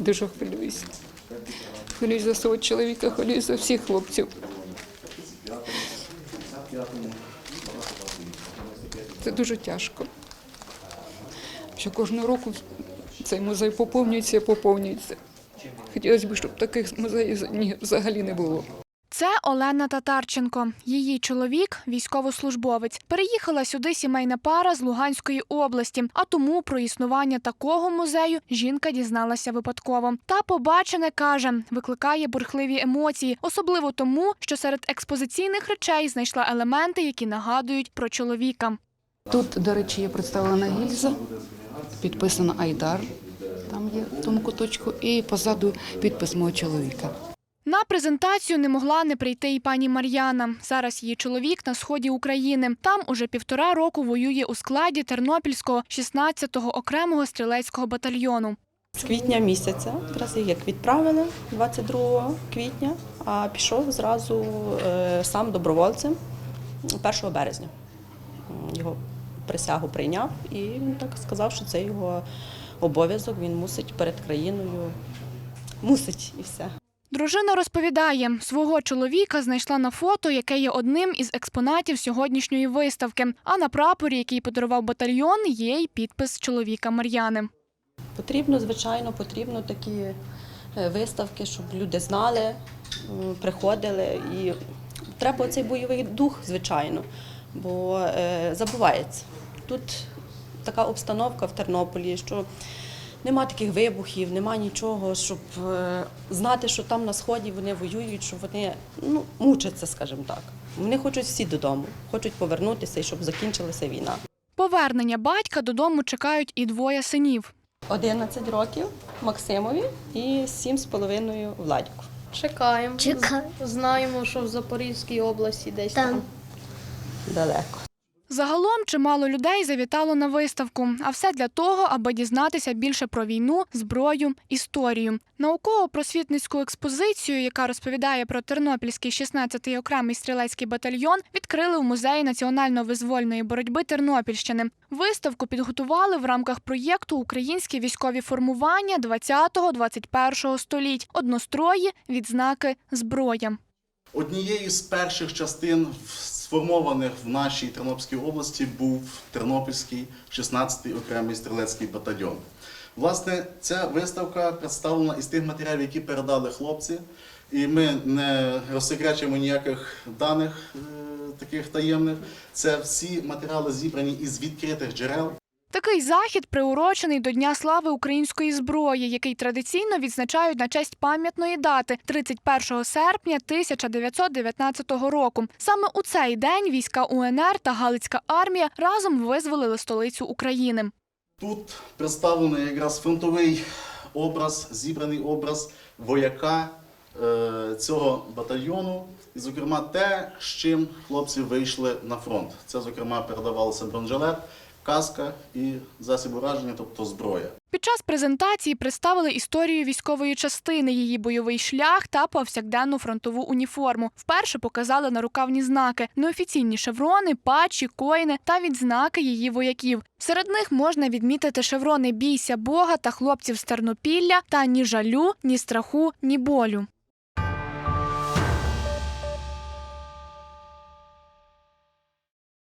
Дуже хвилююся. Хвилююсь за свого чоловіка, хвилююсь за всіх хлопців. Це дуже тяжко. Що кожного року цей музей поповнюється поповнюється. Хотілося б, щоб таких музеїв взагалі не було. Це Олена Татарченко. Її чоловік військовослужбовець. Переїхала сюди сімейна пара з Луганської області. А тому про існування такого музею жінка дізналася випадково. Та побачене каже, викликає бурхливі емоції, особливо тому, що серед експозиційних речей знайшла елементи, які нагадують про чоловіка. Тут, до речі, є представлена гільза, підписана Айдар. Там є в тому куточку, і позаду підпис мого чоловіка. На презентацію не могла не прийти і пані Мар'яна. Зараз її чоловік на сході України. Там уже півтора року воює у складі Тернопільського 16-го окремого стрілецького батальйону. З квітня місяця, якраз як відправили 22 квітня, а пішов зразу е, сам добровольцем 1 березня. Його присягу прийняв і він так сказав, що це його обов'язок, він мусить перед країною. Мусить і все. Дружина розповідає, свого чоловіка знайшла на фото, яке є одним із експонатів сьогоднішньої виставки. А на прапорі, який подарував батальйон, є й підпис чоловіка Мар'яни. Потрібно, звичайно, потрібно такі е, виставки, щоб люди знали, приходили. І треба цей бойовий дух, звичайно, бо е, забувається. Тут така обстановка в Тернополі, що нема таких вибухів, нема нічого, щоб е, знати, що там на сході вони воюють, що вони ну, мучаться, скажімо так. Вони хочуть всі додому, хочуть повернутися і щоб закінчилася війна. Повернення батька додому чекають і двоє синів. 11 років Максимові і 7,5 Владіку. Чекаємо. Чекаю. З- Знаємо, що в Запорізькій області десь там. Там. Далеко. Загалом чимало людей завітало на виставку, а все для того, аби дізнатися більше про війну, зброю, історію. Науково-просвітницьку експозицію, яка розповідає про Тернопільський 16-й окремий стрілецький батальйон, відкрили в музеї національно-визвольної боротьби Тернопільщини. Виставку підготували в рамках проєкту Українські військові формування 20-21 століть, однострої, відзнаки, зброя. Однією з перших частин, сформованих в нашій Тернопільській області, був Тернопільський 16-й окремий стрілецький батальйон. Власне, ця виставка представлена із тих матеріалів, які передали хлопці, і ми не розсекречуємо ніяких даних е, таких таємних. Це всі матеріали зібрані із відкритих джерел. Такий захід приурочений до Дня слави української зброї, який традиційно відзначають на честь пам'ятної дати 31 серпня 1919 року. Саме у цей день війська УНР та Галицька армія разом визволили столицю України. Тут представлений якраз фронтовий образ, зібраний образ вояка е, цього батальйону. І, зокрема, те, з чим хлопці вийшли на фронт. Це, зокрема, передавалося бронежилет, каска і засіб ураження, тобто зброя. Під час презентації представили історію військової частини, її бойовий шлях та повсякденну фронтову уніформу. Вперше показали нарукавні знаки, неофіційні шеврони, патчі, коїни та відзнаки її вояків. Серед них можна відмітити шеврони Бійся Бога та хлопців з Тернопілля та ні жалю, ні страху, ні болю.